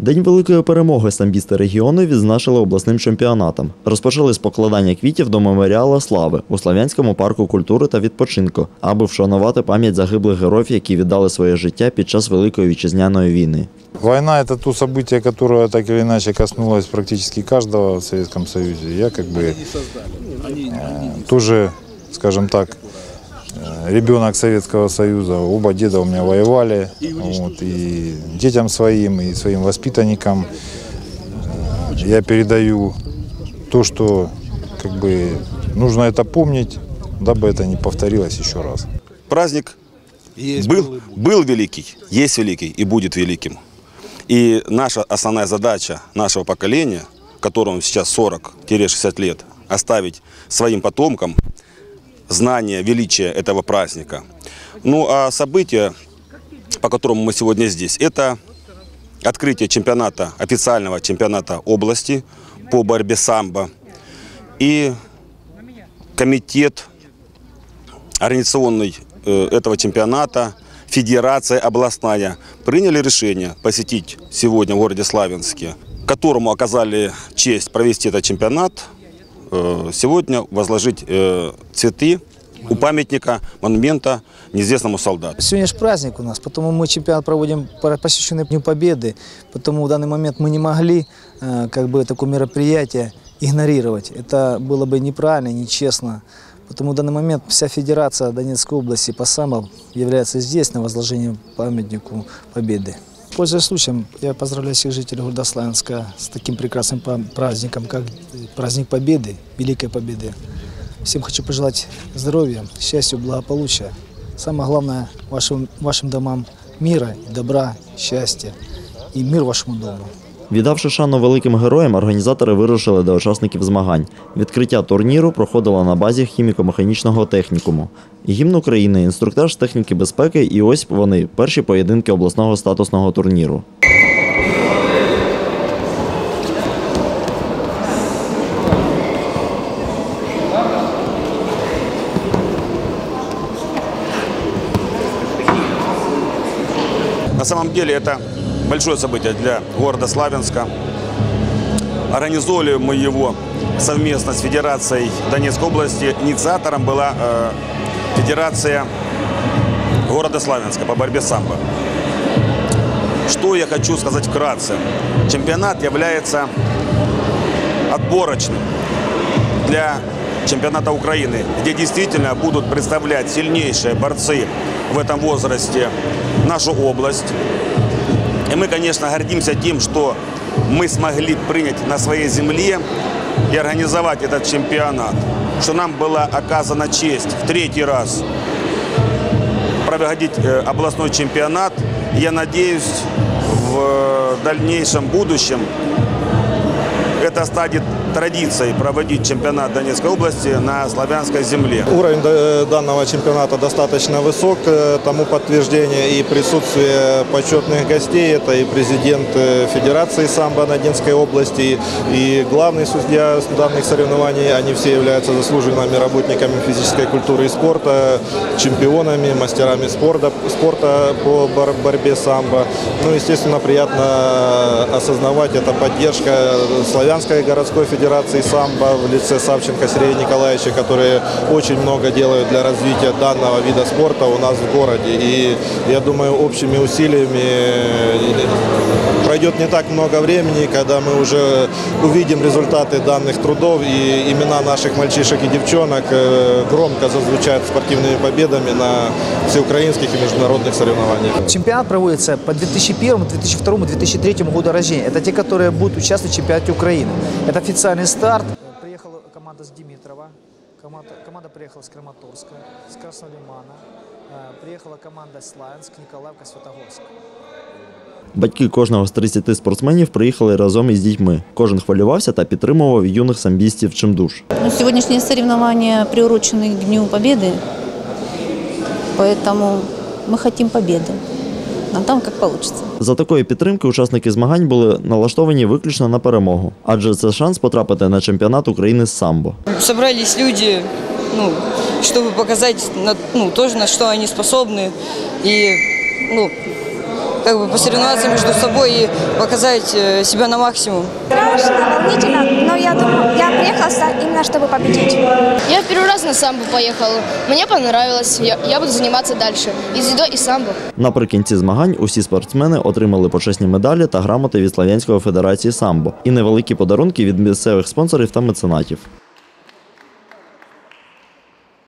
День великої перемоги самбісти регіону відзначили обласним чемпіонатом. Розпочали з покладання квітів до меморіала слави у Слав'янському парку культури та відпочинку, аби вшанувати пам'ять загиблих героїв, які віддали своє життя під час Великої вітчизняної війни. Война – это то событие, которое так или иначе коснулось практически каждого в Советском Союзе. Я как бы э, тоже, скажем так, э, ребенок Советского Союза. Оба деда у меня воевали. Вот, и детям своим, и своим воспитанникам э, я передаю то, что как бы нужно это помнить, дабы это не повторилось еще раз. Праздник был, был великий, есть великий и будет великим. И наша основная задача нашего поколения, которому сейчас 40-60 лет, оставить своим потомкам знание величия этого праздника. Ну а события, по которому мы сегодня здесь, это открытие чемпионата, официального чемпионата области по борьбе самбо и комитет организационный э, этого чемпионата, федерация областная приняли решение посетить сегодня в городе Славянске, которому оказали честь провести этот чемпионат, сегодня возложить э, цветы у памятника, монумента неизвестному солдату. Сегодня же праздник у нас, потому мы чемпионат проводим посвященный Дню Победы, потому в данный момент мы не могли э, как бы такое мероприятие игнорировать. Это было бы неправильно, нечестно. Потому в данный момент вся федерация Донецкой области по самбо является здесь на возложение памятнику Победы. Пользуясь случаем, я поздравляю всех жителей города Славянска с таким прекрасным праздником, как праздник Победы, Великой Победы. Всем хочу пожелать здоровья, счастья, благополучия. Самое главное вашим, вашим домам мира, добра, счастья и мир вашему дому. Віддавши шану великим героям, організатори вирушили до учасників змагань. Відкриття турніру проходило на базі хіміко-механічного технікуму. Гімн України, інструктаж з техніки безпеки і ось вони перші поєдинки обласного статусного турніру. На самом деле это большое событие для города Славянска. Организовали мы его совместно с Федерацией Донецкой области. Инициатором была э, Федерация города Славянска по борьбе с самбо. Что я хочу сказать вкратце. Чемпионат является отборочным для чемпионата Украины, где действительно будут представлять сильнейшие борцы в этом возрасте нашу область. Мы, конечно, гордимся тем, что мы смогли принять на своей земле и организовать этот чемпионат. Что нам была оказана честь в третий раз проводить э, областной чемпионат. Я надеюсь, в дальнейшем будущем это станет традицией проводить чемпионат Донецкой области на славянской земле. Уровень э, данного чемпионата достаточно высок, э, тому подтверждение и присутствие почетных гостей. Это и президент э, Федерации самбо Надинской области, и главный судья данных соревнований. Они все являются заслуженными работниками физической культуры и спорта, чемпионами, мастерами спорта, спорта по бор- борьбе самбо. Ну, естественно, приятно осознавать, это поддержка Славянской городской федерации самбо в лице Савченко Сергея Николаевича, которые очень много делают для развития данного вида спорта у нас в городе. И я думаю, общими усилиями пройдет не так много времени, когда мы уже увидим результаты данных трудов и имена наших мальчишек и девчонок э, громко зазвучат спортивными победами на всеукраинских и международных соревнованиях. Чемпионат проводится по 2001, 2002, 2003 году рождения. Это те, которые будут участвовать в чемпионате Украины. Это официальный старт. Приехала команда с Димитрова, команда, команда приехала с Краматорска, с Красного Лимана, э, приехала команда с Славянск, Николаевка, Светогорск. Батьки кожного з 30 спортсменів приїхали разом із дітьми. Кожен хвилювався та підтримував юних самбістів чимдуж. Ну, Сегодняшние соревнования приурочены к Дню Победы, поэтому мы хотим победы. А там как получится. За такої підтримки учасники змагань були налаштовані виключно на перемогу, адже це шанс потрапити на чемпіонат України з самбо. собрались люди, ну, чтобы показать, на- ну, тоже на что они способны. И, ну, как бы посоревноваться между собой и показать э, себя на максимум. Страшно, волнительно, именно чтобы победить. Я первый раз на самбо поехала. Мне понравилось. Я, я буду заниматься дальше. И дзюдо, и самбо. Наприкінці змагань усі спортсмени отримали почесні медалі та грамоти від Слов'янської федерації самбо і невеликі подарунки від місцевих спонсорів та меценатів.